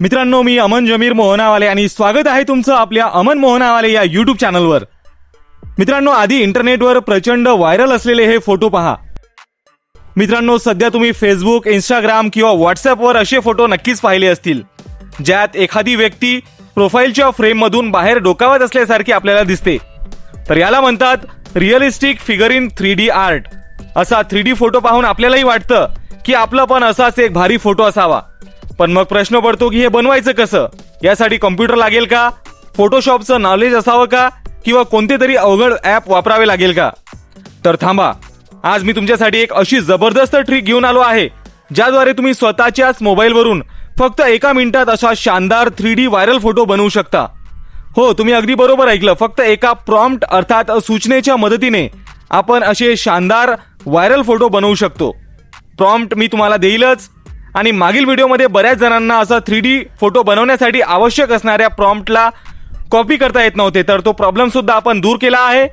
मित्रांनो मी अमन जमीर मोहनावाले आणि स्वागत आहे तुमचं आपल्या अमन मोहनावाले या युट्यूब चॅनलवर मित्रांनो आधी इंटरनेटवर प्रचंड व्हायरल असलेले हे फोटो पहा. मित्रांनो सध्या तुम्ही फेसबुक इंस्टाग्राम किंवा व्हॉट्सअपवर असे फोटो नक्कीच पाहिले असतील ज्यात एखादी व्यक्ती प्रोफाईलच्या फ्रेममधून बाहेर डोकावत असल्यासारखी आपल्याला दिसते. तर याला म्हणतात realistic figure in three D art असा थ्री डी फोटो पाहून आपल्यालाही वाटतं की आपला पण असाच एक भारी फोटो असावा. पण मग प्रश्न पडतो की हे बनवायचं कसं? यासाठी कम्प्युटर लागेल का? फोटोशॉपचं नॉलेज असावं का? किंवा कोणते तरी अवघड ॲप वापरावे लागेल का? तर थांबा. आज मी तुमच्यासाठी एक अशी जबरदस्त ट्रिक घेऊन आलो आहे ज्याद्वारे तुम्ही स्वतःच्याच मोबाईलवरून फक्त एका मिनिटात असा शानदार थ्री डी व्हायरल फोटो बनवू शकता. हो तुम्ही अगदी बरोबर ऐकलं. फक्त एका प्रॉम्प्ट अर्थात सूचनेच्या मदतीने आपण असे शानदार व्हायरल फोटो बनवू शकतो. प्रॉम्प्ट मी तुम्हाला देईलच. आणि मागील व्हिडिओमध्ये बऱ्याच जणांना असा थ्री डी फोटो बनवण्यासाठी आवश्यक असणाऱ्या प्रॉम्प्टला कॉपी करता येत नव्हते. तर तो प्रॉब्लेम सुद्धा आपण दूर केला आहे.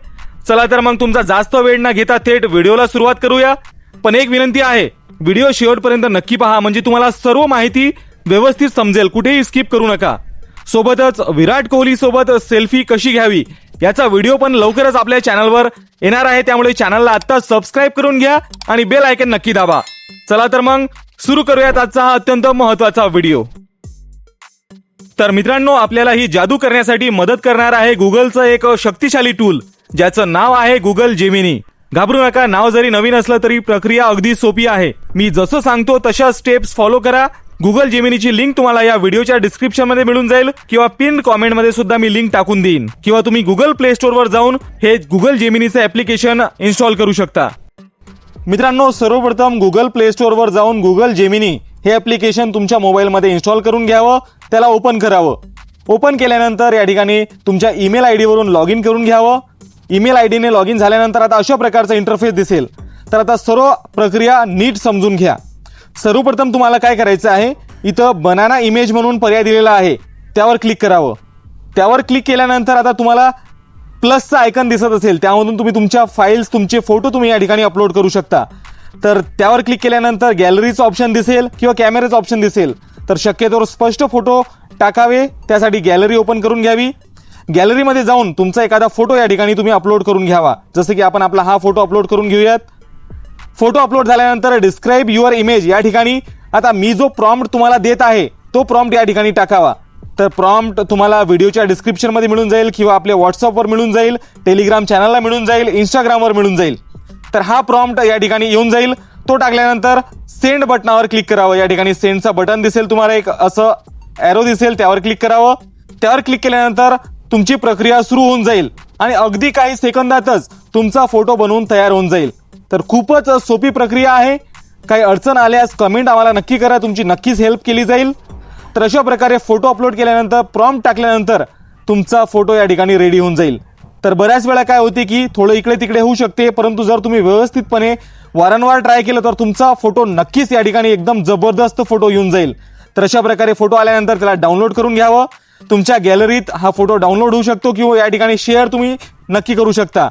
चला तर मग तुमचा जास्त वेळ न घेता थेट व्हिडिओला सुरुवात करूया. पण एक विनंती आहे व्हिडिओ शेवटपर्यंत नक्की पहा म्हणजे तुम्हाला सर्व माहिती व्यवस्थित समजेल. कुठेही स्किप करू नका. सोबतच विराट कोहली सोबत सेल्फी कशी घ्यावी याचा व्हिडिओ पण लवकरच आपल्या चॅनलवर येणार आहे. त्यामुळे चॅनलला आत्ता सबस्क्राईब करून घ्या आणि बेल आयकन नक्की दाबा. चला तर मग सुरू करूयात आजचा हा अत्यंत महत्त्वाचा व्हिडिओ. तर मित्रांनो आपल्याला ही जादू करण्यासाठी मदत करणार आहे गुगलचं एक शक्तिशाली टूल ज्याचं नाव आहे गुगल जेमिनी. घाबरू नका नाव जरी नवीन असलं तरी प्रक्रिया अगदी सोपी आहे. मी जसं सांगतो तशा स्टेप्स फॉलो करा. गुगल जेमिनीची लिंक तुम्हाला या व्हिडिओच्या डिस्क्रिप्शनमध्ये मिळून जाईल किंवा पिन कॉमेंटमध्ये सुद्धा मी लिंक टाकून देईन. किंवा तुम्ही गुगल प्ले स्टोर वर जाऊन हे गुगल जेमिनीचं ऍप्लिकेशन इन्स्टॉल करू शकता. मित्रांनो सर्वप्रथम गुगल प्ले स्टोअरवर जाऊन गुगल जेमिनी हे ॲप्लिकेशन तुमच्या मोबाईलमध्ये इन्स्टॉल करून घ्यावं त्याला ओपन करावं. ओपन केल्यानंतर या ठिकाणी तुमच्या ईमेल आय डीवरून लॉग इन करून घ्यावं. ईमेल आय डीने लॉग इन झाल्यानंतर आता अशा प्रकारचा इंटरफेस दिसेल. तर आता सर्व प्रक्रिया नीट समजून घ्या. सर्वप्रथम तुम्हाला काय करायचं आहे? इथं बनाना इमेज म्हणून पर्याय दिलेला आहे. त्यावर क्लिक करावं. त्यावर क्लिक केल्यानंतर आता तुम्हाला प्लसचं आयकन दिसत असेल त्यामधून तुम्ही तुमच्या फाईल्स तुमचे फोटो तुम्ही या ठिकाणी अपलोड करू शकता. तर त्यावर क्लिक केल्यानंतर गॅलरीचं ऑप्शन दिसेल किंवा कॅमेऱ्याचं ऑप्शन दिसेल. तर शक्यतोवर स्पष्ट फोटो टाकावे त्यासाठी गॅलरी ओपन करून घ्यावी. गॅलरीमध्ये जाऊन तुमचा एखादा फोटो या ठिकाणी तुम्ही अपलोड करून घ्यावा. जसं की आपण आपला हा फोटो अपलोड करून घेऊयात. फोटो अपलोड झाल्यानंतर डिस्क्राईब युअर इमेज या ठिकाणी. आता मी जो प्रॉम्प्ट तुम्हाला देत आहे तो प्रॉम्प्ट या ठिकाणी टाकावा. तर प्रॉम्प्ट तुम्हाला व्हिडिओच्या डिस्क्रिप्शनमध्ये मिळून जाईल किंवा आपल्या व्हॉट्सअपवर मिळून जाईल टेलिग्राम चॅनलला मिळून जाईल इंस्टाग्रामवर मिळून जाईल. तर हा प्रॉम्प्ट या ठिकाणी येऊन जाईल. तो टाकल्यानंतर सेंड बटनावर क्लिक करावं. या ठिकाणी सेंडचं बटन दिसेल तुम्हाला एक असं ॲरो दिसेल त्यावर क्लिक करावं. त्यावर क्लिक केल्यानंतर तुमची प्रक्रिया सुरू होऊन जाईल. आणि अगदी काही सेकंदातच तुमचा फोटो बनवून तयार होऊन जाईल. तर खूपच सोपी प्रक्रिया आहे. काही अडचण आल्यास कमेंट आम्हाला नक्की करा. तुमची नक्कीच हेल्प केली जाईल. तर अशा प्रकारे फोटो अपलोड केल्यानंतर प्रॉम्प्ट टाकल्यानंतर तुमचा फोटो या ठिकाणी रेडी होऊन जाईल. तर बऱ्याच वेळा काय होते की थोडं इकडे तिकडे होऊ शकते परंतु जर तुम्ही व्यवस्थितपणे वारंवार ट्राय केलं तर तुमचा फोटो नक्कीच या ठिकाणी एकदम जबरदस्त फोटो येऊन जाईल. तर अशा प्रकारे फोटो आल्यानंतर त्याला डाउनलोड करून घ्यावं. तुमच्या गॅलरीत हा फोटो डाउनलोड होऊ शकतो किंवा या ठिकाणी शेअर तुम्ही नक्की करू शकता.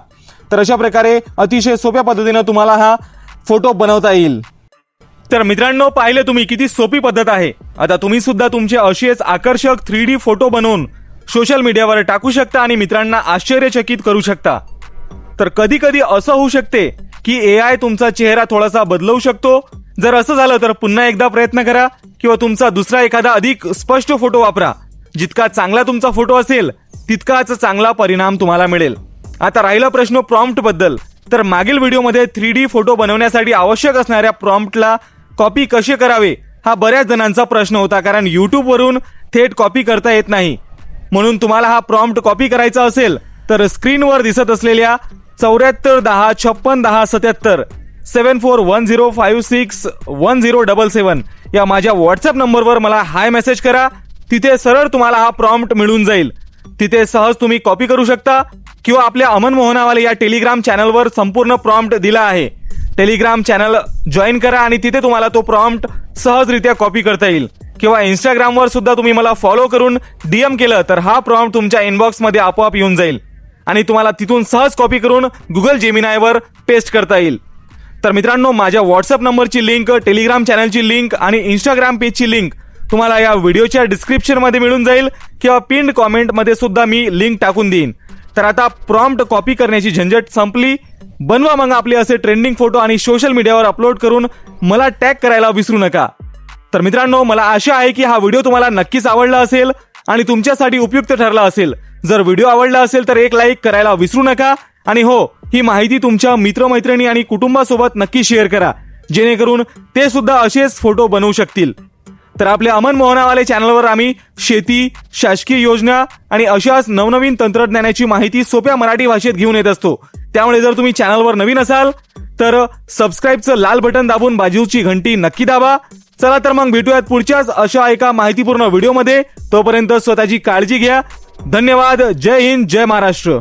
तर अशा प्रकारे अतिशय सोप्या पद्धतीनं तुम्हाला हा फोटो बनवता येईल. तर मित्रांनो पाहिले तुम्ही किती सोपी पद्धत आहे. आता तुम्ही सुद्धा तुमचे असेच आकर्षक थ्री डी फोटो बनवून सोशल मीडियावर टाकू शकता आणि मित्रांना आश्चर्यचकित करू शकता. तर कधी कधी असं होऊ शकते की ए आय तुमचा चेहरा थोडासा बदलवू शकतो. जर असं झालं तर पुन्हा एकदा प्रयत्न करा किंवा तुमचा दुसरा एखादा अधिक स्पष्ट फोटो वापरा. जितका चांगला तुमचा फोटो असेल तितकाच चांगला परिणाम तुम्हाला मिळेल. आता राहिला प्रश्न प्रॉम्प्टबद्दल. तर मागील व्हिडिओमध्ये थ्री डी फोटो बनवण्यासाठी आवश्यक असणाऱ्या प्रॉम्प्टला कॉपी कसे करावे हा बऱ्याच जणांचा प्रश्न होता कारण यूट्यूबवरून थेट कॉपी करता येत नाही. म्हणून तुम्हाला हा प्रॉम्प्ट कॉपी करायचा असेल तर स्क्रीनवर दिसत असलेल्या चौऱ्याहत्तर दहा छप्पन दहा सत्याहत्तर seven four one zero five six one zero double seven या माझ्या व्हॉट्सअप नंबरवर मला हाय मेसेज करा. तिथे सरळ तुम्हाला हा प्रॉम्प्ट मिळून जाईल. तिथे सहज तुम्ही कॉपी करू शकता किंवा आपल्या अमन मोहनावाले या टेलिग्राम चॅनलवर संपूर्ण प्रॉम्प्ट दिला आहे. टेलिग्राम चॅनल जॉईन करा आणि तिथे तुम्हाला तो प्रॉम्प्ट सहजरित्या कॉपी करता येईल. किंवा इंस्टाग्रामवर सुद्धा तुम्ही मला फॉलो करून डीएम केलं तर हा प्रॉम्प्ट तुमच्या इनबॉक्समध्ये आपोआप येऊन जाईल. आणि तुम्हाला तिथून सहज कॉपी करून गुगल जेमिनायवर पेस्ट करता येईल. तर मित्रांनो माझ्या व्हॉट्सअप नंबरची लिंक टेलिग्राम चॅनलची लिंक आणि इंस्टाग्राम पेजची लिंक तुम्हाला या व्हिडिओच्या डिस्क्रिप्शनमध्ये मिळून जाईल किंवा पिंड कॉमेंटमध्ये सुद्धा मी लिंक टाकून देईन. तर आता प्रॉम्प्ट कॉपी करण्याची झंझट संपली. बनवा मग आपले असे ट्रेंडिंग फोटो आणि सोशल मीडियावर अपलोड करून मला टॅग करायला विसरू नका. तर मित्रांनो मला आशा आहे की हा व्हिडिओ तुम्हाला नक्कीच आवडला असेल आणि तुमच्यासाठी उपयुक्त ठरला असेल. जर व्हिडिओ आवडला असेल तर एक लाईक करायला विसरू नका. आणि हो ही माहिती तुमच्या मित्रमैत्रिणी आणि कुटुंबासोबत नक्की शेअर करा. जेणेकरून ते सुद्धा असेच फोटो बनवू शकतील. तर आपल्या अमन मोहनावाले चॅनलवर आम्ही शेती शासकीय योजना आणि अशाच नवनवीन तंत्रज्ञानाची माहिती सोप्या मराठी भाषेत घेऊन येत असतो. त्यामुळे जर तुम्ही चॅनलवर नवीन असाल तर सबस्क्राईबचं लाल बटन दाबून बाजूची घंटी नक्की दाबा. चला तर मग भेटूयात पुढच्याच अशा एका माहितीपूर्ण व्हिडिओमध्ये. तोपर्यंत स्वतःची काळजी घ्या. धन्यवाद. जय हिंद जय महाराष्ट्र.